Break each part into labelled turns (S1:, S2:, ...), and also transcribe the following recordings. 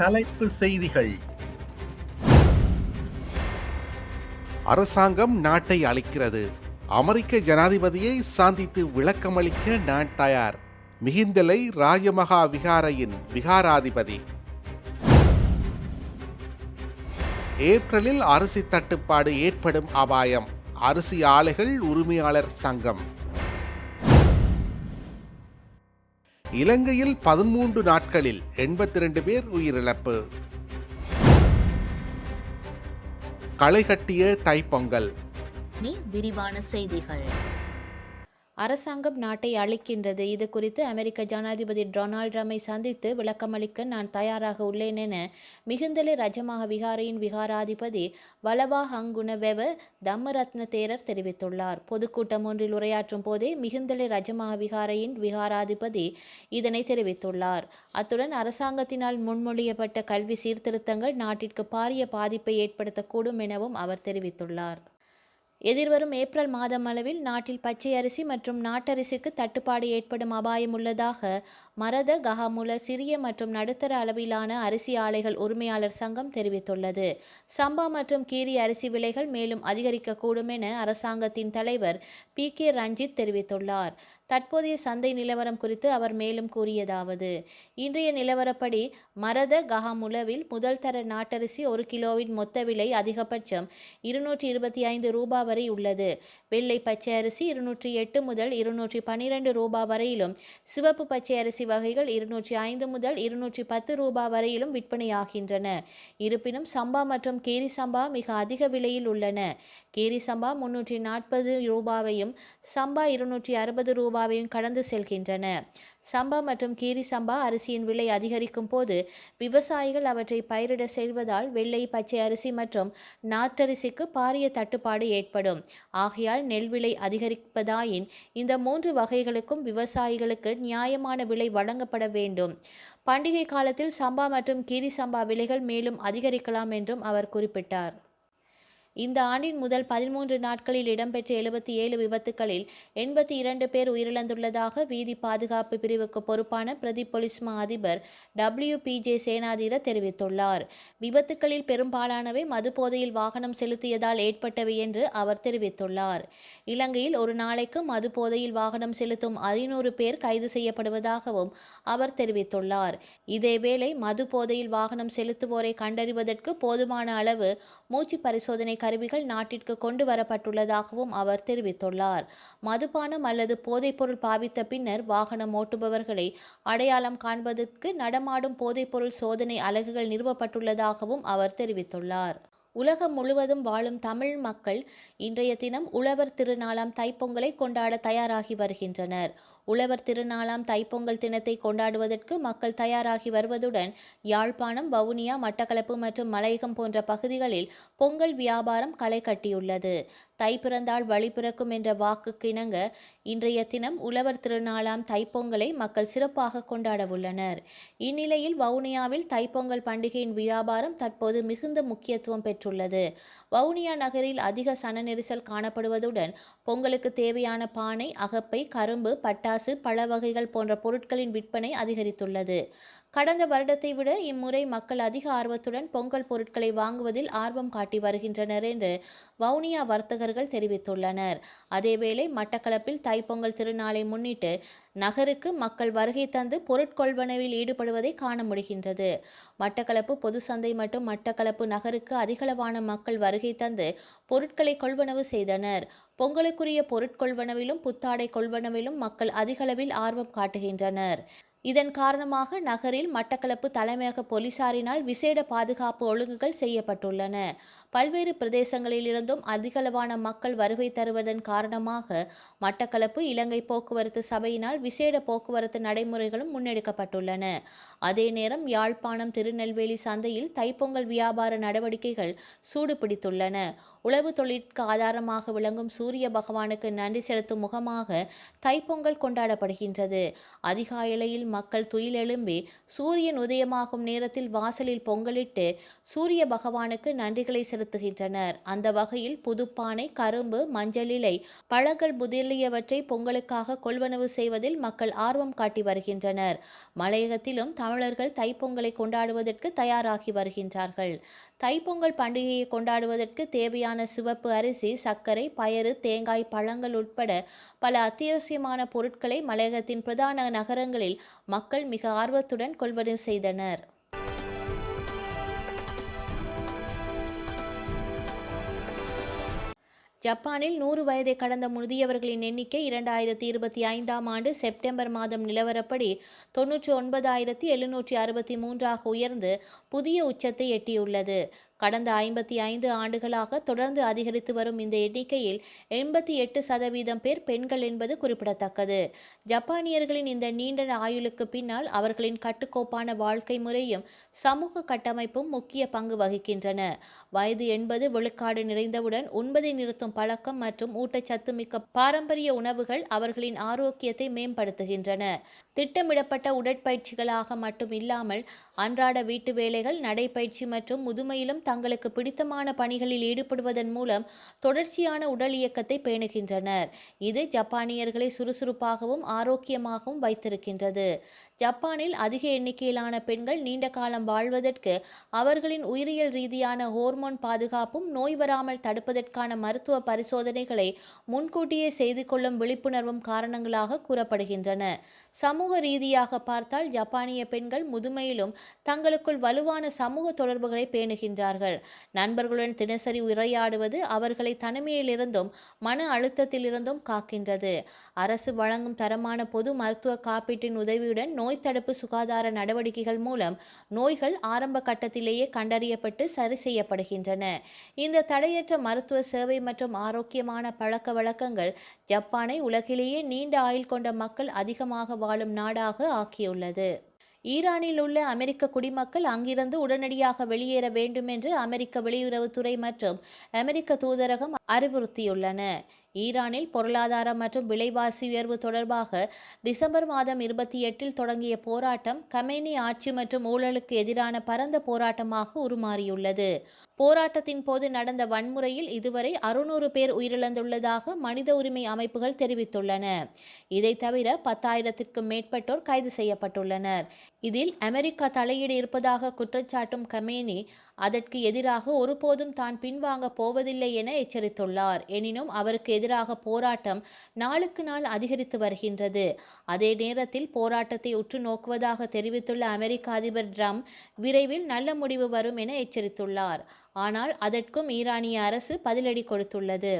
S1: தலைப்பு செய்திகள்.
S2: அரசாங்கம் நாட்டை அளிக்கிறது அமெரிக்க ஜனாதிபதியை சந்தித்து விளக்கமளிக்க நான் தயார். மிகிந்தலை ராஜமகா விகாரையின் விகாராதிபதி. ஏப்ரலில் அரிசி தட்டுப்பாடு ஏற்படும் அபாயம். அரிசி ஆலைகள் உரிமையாளர் சங்கம். இலங்கையில் பதிமூன்று நாட்களில் எண்பத்தி ரெண்டு பேர் உயிரிழப்பு. களை கட்டிய தைப்பொங்கல்.
S3: விரிவான செய்திகள்.
S4: அரசாங்கம் நாட்டை அழிக்கின்றது. இது குறித்து அமெரிக்க ஜனாதிபதி டொனால்ட் ட்ரம்பை சந்தித்து விளக்கமளிக்க நான் தயாராக உள்ளேன் என மிகுந்தலை ரஜமாக விகாரையின் விகாராதிபதி வலவா ஹங்குணவெவ தம்மரத்ன தேரர் தெரிவித்துள்ளார். பொதுக்கூட்டம் ஒன்றில் உரையாற்றும் போதே மிகுந்தலை ரஜமாக விகாரையின் விகாராதிபதி இதனை தெரிவித்துள்ளார். அத்துடன் அரசாங்கத்தினால் முன்மொழியப்பட்ட கல்வி சீர்திருத்தங்கள் நாட்டிற்கு பாரிய பாதிப்பை ஏற்படுத்தக்கூடும் எனவும் அவர் தெரிவித்துள்ளார். எதிர்வரும் ஏப்ரல் மாதம் அளவில் நாட்டில் பச்சை அரிசி மற்றும் நாட்டரிசிக்கு தட்டுப்பாடு ஏற்படும் அபாயம் உள்ளதாக மரத கஹாமுல சிறிய மற்றும் நடுத்தர அளவிலான அரிசி ஆலைகள் உரிமையாளர் சங்கம் தெரிவித்துள்ளது. சம்பா மற்றும் கீரி அரிசி விலைகள் மேலும் அதிகரிக்கக்கூடும் என அரசாங்கத்தின் தலைவர் பி கே ரஞ்சித் தெரிவித்துள்ளார். தற்போதைய சந்தை நிலவரம் குறித்து அவர் மேலும் கூறியதாவது இன்றைய நிலவரப்படி மரத கஹாமுலவில் முதல் தர நாட்டரிசி ஒரு கிலோவின் மொத்த விலை அதிகபட்சம் இருநூற்றி இருபத்தி ஐந்து ரூபா வரை உள்ளது. வெள்ளை பச்சை அரிசி இருநூற்றி எட்டு முதல் இருநூற்றி பன்னிரண்டு ரூபா வரையிலும் சிவப்பு பச்சை அரிசி வகைகள் இருநூற்றி ஐந்து முதல் இருநூற்றி பத்து ரூபா வரையிலும் விற்பனையாகின்றன. இருப்பினும் சம்பா மற்றும் கேரி சம்பா மிக அதிக விலையில் உள்ளன. கேரி சம்பா முன்னூற்றி நாற்பது ரூபாவையும் சம்பா இருநூற்றி அறுபது ரூபாய் ரூபாவையும் கடந்து செல்கின்றன. சம்பா மற்றும் கீரி சம்பா அரிசியின் விலை அதிகரிக்கும் போது விவசாயிகள் அவற்றை பயிரிட செல்வதால் வெள்ளை பச்சை அரிசி மற்றும் நாட்டரிசிக்கு பாரிய தட்டுப்பாடு ஏற்படும். ஆகையால் நெல் விலை அதிகரிப்பதாயின் இந்த மூன்று வகைகளுக்கும் விவசாயிகளுக்கு நியாயமான விலை வழங்கப்பட வேண்டும். பண்டிகை காலத்தில் சம்பா மற்றும் கீரி சம்பா விலைகள் மேலும் அதிகரிக்கலாம் என்றும் அவர் குறிப்பிட்டார். இந்த ஆண்டின் முதல் பதிமூன்று நாட்களில் இடம்பெற்ற எழுபத்தி ஏழு விபத்துகளில் எண்பத்தி இரண்டு பேர் உயிரிழந்துள்ளதாக வீதி பாதுகாப்பு பிரிவுக்கு பொறுப்பான பிரதி பொலிஸ்மா மா அதிபர் டபிள்யூ பி ஜே சேனாதீர தெரிவித்துள்ளார். விபத்துகளில் பெரும்பாலானவை மதுபோதையில் வாகனம் செலுத்தியதால் ஏற்பட்டவை என்று அவர் தெரிவித்துள்ளார். இலங்கையில் ஒரு நாளைக்கு மதுபோதையில் வாகனம் செலுத்தும் ஐநூறு பேர் கைது செய்யப்படுவதாகவும் அவர் தெரிவித்துள்ளார். இதேவேளை மது போதையில் வாகனம் செலுத்துவோரை கண்டறிவதற்கு போதுமான அளவு மூச்சு பரிசோதனை கருவிகள் நாட்டிற்கு கொண்டு வரப்பட்டுள்ளதாகவும் அவர் தெரிவித்துள்ளார். மதுபானம் அல்லது போதைப்பொருள் பாவித்த பின்னர் வாகனம் ஓட்டுபவர்களை அடையாளம் காண்பதற்கு நடமாடும் போதைப்பொருள் சோதனை அலகுகள் நிறுவப்பட்டுள்ளதாகவும் அவர் தெரிவித்துள்ளார். உலகம் முழுவதும் வாழும் தமிழ் மக்கள் இன்றைய தினம் உழவர் திருநாளாம் தைப்பொங்கலை கொண்டாட தயாராகி வருகின்றனர். உழவர் திருநாளாம் தைப்பொங்கல் தினத்தை கொண்டாடுவதற்கு மக்கள் தயாராகி வருவதுடன் யாழ்ப்பாணம் வவுனியா மட்டக்களப்பு மற்றும் மலையகம் போன்ற பகுதிகளில் பொங்கல் வியாபாரம் களை கட்டியுள்ளது. தை பிறந்தால் வழி பிறக்கும் என்ற வாக்குக்கு இணங்க இன்றைய தினம் உழவர் திருநாளாம் தைப்பொங்கலை மக்கள் சிறப்பாக கொண்டாட உள்ளனர். இந்நிலையில் வவுனியாவில் தைப்பொங்கல் பண்டிகையின் வியாபாரம் தற்போது மிகுந்த முக்கியத்துவம் பெற்றுள்ளது. வவுனியா நகரில் அதிக சன நெரிசல் காணப்படுவதுடன் பொங்கலுக்கு தேவையான பானை அகப்பை கரும்பு பட்டாசு பழ வகைகள் போன்ற பொருட்களின் விற்பனை அதிகரித்துள்ளது. கடந்த வருடத்தை விட இம்முறை மக்கள் அதிக ஆர்வத்துடன் பொங்கல் பொருட்களை வாங்குவதில் ஆர்வம் காட்டி வருகின்றனர் என்று வவுனியா வர்த்தகர்கள் தெரிவித்துள்ளனர். அதேவேளை மட்டக்களப்பில் தைப்பொங்கல் திருநாளை முன்னிட்டு நகருக்கு மக்கள் வருகை தந்து பொருட்கொள்வனவில் ஈடுபடுவதை காண முடிகின்றது. மட்டக்களப்பு பொது சந்தை மற்றும் மட்டக்களப்பு நகருக்கு அதிகளவான மக்கள் வருகை தந்து பொருட்களை கொள்வனவு செய்தனர். பொங்கலுக்குரிய பொருட்கொள்வனவிலும் புத்தாடை கொள்வனவிலும் மக்கள் அதிகளவில் ஆர்வம் காட்டுகின்றனர். இதன் காரணமாக நகரில் மட்டக்களப்பு தலைமையக போலீசாரினால் விசேட பாதுகாப்பு ஒழுங்குகள் செய்யப்பட்டுள்ளன. பல்வேறு பிரதேசங்களிலிருந்தும் அதிகளவான மக்கள் வருகை தருவதன் காரணமாக மட்டக்களப்பு இலங்கை போக்குவரத்து சபையினால் விசேட போக்குவரத்து நடைமுறைகளும் முன்னெடுக்கப்பட்டுள்ளன. அதே நேரம் யாழ்ப்பாணம் திருநெல்வேலி சந்தையில் தைப்பொங்கல் வியாபார நடவடிக்கைகள் சூடு பிடித்துள்ளன உழவு தொழிற்கு ஆதாரமாக விளங்கும் சூரிய பகவானுக்கு நன்றி செலுத்தும் முகமாக தைப்பொங்கல் கொண்டாடப்படுகின்றது. அதிகாலையில் மக்கள் துயிலெழும்பி சூரியன் உதயமாகும் நேரத்தில் வாசலில் பொங்கலிட்டு சூரிய பகவானுக்கு நன்றிகளை செலுத்துகின்றனர். அந்த வகையில் புதுப்பானை கரும்பு மஞ்சள் இலை பழங்கள் முதலியவற்றை பொங்கலுக்காக கொள்வனவு செய்வதில் மக்கள் ஆர்வம் காட்டி வருகின்றனர். மலையகத்திலும் தமிழர்கள் தைப்பொங்கலை கொண்டாடுவதற்கு தயாராகி வருகின்றார்கள். தைப்பொங்கல் பண்டிகையை கொண்டாடுவதற்கு தேவையான சிவப்பு அரிசி சர்க்கரை பயறு தேங்காய் பழங்கள் உட்பட பல அத்தியாவசியமான பொருட்களை மலையகத்தின் பிரதான நகரங்களில் மக்கள் மிக ஆர்வத்துடன் கொள்வனவு செய்தனர். ஜப்பானில் நூறு வயதை கடந்த முதியவர்களின் எண்ணிக்கை இரண்டாயிரத்தி இருபத்தி ஐந்தாம் ஆண்டு செப்டம்பர் மாதம் நிலவரப்படி தொன்னூற்றி ஒன்பதாயிரத்தி எழுநூற்றி அறுபத்தி மூன்றாக உயர்ந்து புதிய உச்சத்தை எட்டியுள்ளது. கடந்த ஐம்பத்தி ஐந்து ஆண்டுகளாக தொடர்ந்து அதிகரித்து வரும் இந்த எண்ணிக்கையில் எண்பத்தி எட்டு சதவீதம் பேர் பெண்கள் என்பது குறிப்பிடத்தக்கது. ஜப்பானியர்களின் இந்த நீண்ட ஆயுளுக்கு பின்னால் அவர்களின் கட்டுக்கோப்பான வாழ்க்கை முறையும் சமூக கட்டமைப்பும் முக்கிய பங்கு வகிக்கின்றன. வயது எண்பது விழுக்காடு நிறைந்தவுடன் உண்பதை நிறுத்தும் பழக்கம் மற்றும் ஊட்டச்சத்து மிக்க பாரம்பரிய உணவுகள் அவர்களின் ஆரோக்கியத்தை மேம்படுத்துகின்றன. திட்டமிடப்பட்ட உடற்பயிற்சிகளாக மட்டும் இல்லாமல் அன்றாட வீட்டு வேலைகள் நடைப்பயிற்சி மற்றும் முதுமையிலும் தங்களுக்கு பிடித்தமான பணிகளில் ஈடுபடுவதன் மூலம் தொடர்ச்சியான உடல் இயக்கத்தை பேணுகின்றனர். இது ஜப்பானியர்களை சுறுசுறுப்பாகவும் ஆரோக்கியமாகவும் வைத்திருக்கின்றது. ஜப்பானில் அதிக எண்ணிக்கையிலான பெண்கள் நீண்ட காலம் வாழ்வதற்கு அவர்களின் உயிரியல் ரீதியான ஹோர்மோன் பாதுகாப்பும் நோய் வராமல் தடுப்பதற்கான மருத்துவ பரிசோதனைகளை முன்கூட்டியே செய்து கொள்ளும் விழிப்புணர்வும் காரணங்களாக கூறப்படுகின்றன. சமூக ரீதியாக பார்த்தால் ஜப்பானிய பெண்கள் முதுமையிலும் தங்களுக்குள் வலுவான சமூக தொடர்புகளை பேணுகின்றார்கள். நண்பர்களுடன் தினசரி உரையாடுவது அவர்களை தனிமையிலிருந்தும் மன அழுத்தத்திலிருந்தும் காக்கின்றது. அரசு வழங்கும் தரமான பொது மருத்துவ காப்பீட்டின் உதவியுடன் நோய் தடுப்பு சுகாதார நடவடிக்கைகள் மூலம் நோய்கள் ஆரம்ப கட்டத்திலேயே கண்டறியப்பட்டு சரி செய்யப்படுகின்றன. இந்த தடையற்ற மருத்துவ சேவை மற்றும் ஆரோக்கியமான பழக்க வழக்கங்கள் ஜப்பானை உலகிலேயே நீண்ட ஆயுள் கொண்ட மக்கள் அதிகமாக வாழும் நாடாக ஆக்கியுள்ளது. ஈரானில் உள்ள அமெரிக்க குடிமக்கள் அங்கிருந்து உடனடியாக வெளியேற வேண்டும் என்று அமெரிக்க வெளியுறவுத்துறை மற்றும் அமெரிக்க தூதரகம் அறிவுறுத்தியுள்ளன. ஈரானில் பொருளாதாரம் மற்றும் விலைவாசி உயர்வு தொடர்பாக டிசம்பர் மாதம் இருபத்தி எட்டில் தொடங்கிய போராட்டம் கமேனி ஆட்சி மற்றும் ஊழலுக்கு எதிரான பரந்த போராட்டமாக உருமாறியுள்ளது. போராட்டத்தின் போது நடந்த வன்முறையில் இதுவரை அறுநூறு பேர் உயிரிழந்துள்ளதாக மனித உரிமை அமைப்புகள் தெரிவித்துள்ளன. இதை தவிர பத்தாயிரத்திற்கும் மேற்பட்டோர் கைது செய்யப்பட்டுள்ளனர். இதில் அமெரிக்கா தலையீடு இருப்பதாக குற்றச்சாட்டும் கமேனி அதற்கு எதிராக ஒருபோதும் தான் பின்வாங்க போவதில்லை என எச்சரித்துள்ளார். எனினும் அவருக்கு எதிராக போராட்டம் நாளுக்கு நாள் அதிகரித்து வருகின்றது. அதே நேரத்தில் போராட்டத்தை உற்று நோக்குவதாக தெரிவித்துள்ள அமெரிக்க அதிபர் ட்ரம்ப் விரைவில் நல்ல முடிவு வரும் என எச்சரித்துள்ளார். ஆனால் அதற்கும் ஈரானிய அரசு பதிலடி கொடுத்துள்ளது.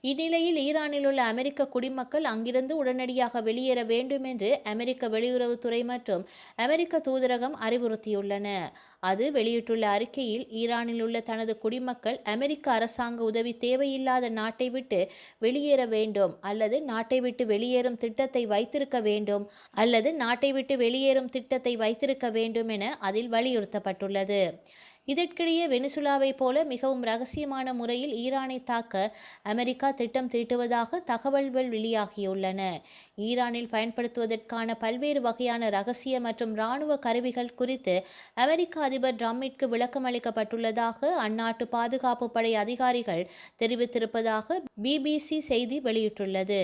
S4: இந்நிலையில் ஈரானில் உள்ள அமெரிக்க குடிமக்கள் அங்கிருந்து உடனடியாக வெளியேற வேண்டும் என்று அமெரிக்க வெளியுறவுத்துறை மற்றும் அமெரிக்க தூதரகம் அறிவுறுத்தியுள்ளன. அது வெளியிட்டுள்ள அறிக்கையில் ஈரானில் உள்ள தனது குடிமக்கள் அமெரிக்க அரசாங்க உதவி தேவையில்லாத நாட்டை விட்டு வெளியேற வேண்டும் அல்லது நாட்டை விட்டு வெளியேறும் திட்டத்தை வைத்திருக்க வேண்டும் அல்லது நாட்டை விட்டு வெளியேறும் திட்டத்தை வைத்திருக்க வேண்டும் என அதில் வலியுறுத்தப்பட்டுள்ளது. இதற்கிடையே வெனிசுலாவைப் போல மிகவும் ரகசியமான முறையில் ஈரானை தாக்க அமெரிக்கா திட்டம் தீட்டுவதாக தகவல்கள் வெளியாகியுள்ளன. ஈரானில் பயன்படுத்துவதற்கான பல்வேறு வகையான ரகசிய மற்றும் இராணுவ கருவிகள் குறித்து அமெரிக்க அதிபர் ட்ரம்மிற்கு விளக்கம் அளிக்கப்பட்டுள்ளதாக அந்நாட்டு பாதுகாப்பு படை அதிகாரிகள் தெரிவித்திருப்பதாக பிபிசி செய்தி வெளியிட்டுள்ளது.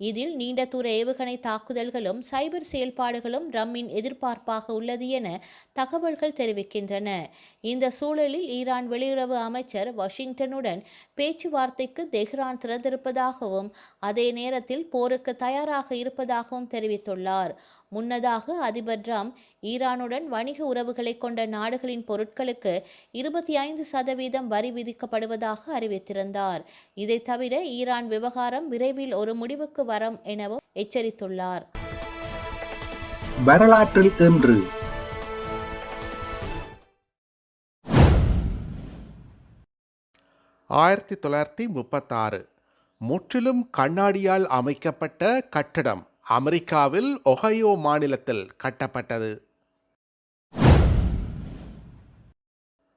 S4: இதில் நீண்ட தூர ஏவுகணை தாக்குதல்களும் சைபர் செயல்பாடுகளும் ரம்மின் எதிர்பார்ப்பாக உள்ளது என தகவல்கள் தெரிவிக்கின்றன. இந்த சூழலில் ஈரான் வெளியுறவு அமைச்சர் வாஷிங்டனுடன் பேச்சுவார்த்தைக்கு தெஹ்ரான் திறந்திருப்பதாகவும் அதே நேரத்தில் போருக்கு தயாராக இருப்பதாகவும் தெரிவித்துள்ளார். முன்னதாக அதிபர் ட்ரம்ப் ஈரானுடன் வணிக உறவுகளை கொண்ட நாடுகளின் பொருட்களுக்கு இருபத்தி ஐந்து சதவீதம் வரி விதிக்கப்படுவதாக அறிவித்திருந்தார். இதை தவிர ஈரான் விவகாரம் விரைவில் ஒரு முடிவுக்கு வரும் எனவும் எச்சரித்துள்ளார்.
S1: வரலாற்றில் இன்று.
S2: ஆயிரத்தி தொள்ளாயிரத்தி முப்பத்தாறு. முற்றிலும் கண்ணாடியால் அமைக்கப்பட்ட கட்டடம். அமெரிக்காவில் ஒஹையோ மாநிலத்தில் கட்டப்பட்டது.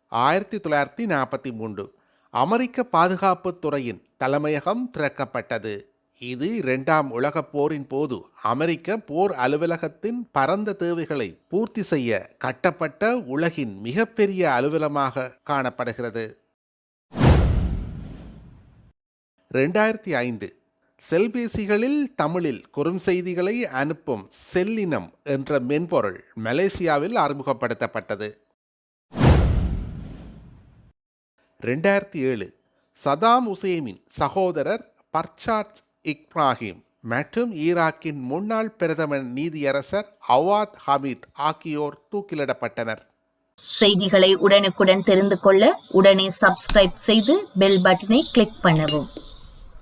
S2: ஆயிரத்தி தொள்ளாயிரத்தி நாற்பத்தி மூன்று அமெரிக்க பாதுகாப்புத் துறையின் தலைமையகம் திறக்கப்பட்டது. இது இரண்டாம் உலகப் போரின் போது அமெரிக்க போர் அலுவலகத்தின் பரந்த தேவைகளை பூர்த்தி செய்ய கட்டப்பட்ட உலகின் மிகப்பெரிய அலுவலமாக காணப்படுகிறது. ரெண்டாயிரத்தி ஐந்து செல்பேசிகளில் தமிழில் குறுஞ்செய்திகளை அனுப்பும் செல்லினம் என்ற மென்பொருள் மலேசியாவில் அறிமுகப்படுத்தப்பட்டது. ரெண்டாயிரத்தி ஏழு சதாம் உசேமின் சகோதரர் பர்சாட் இப்ராஹிம் மற்றும் ஈராக்கின் முன்னாள் பிரதமர் நீதியரசர் அவாத் ஹமீத் ஆகியோர் தூக்கிலிடப்பட்டனர்.
S3: செய்திகளை உடனுக்குடன் தெரிந்து கொள்ள உடனே சப்ஸ்கிரைப் செய்து பெல் பட்டனை கிளிக் பண்ணவும்.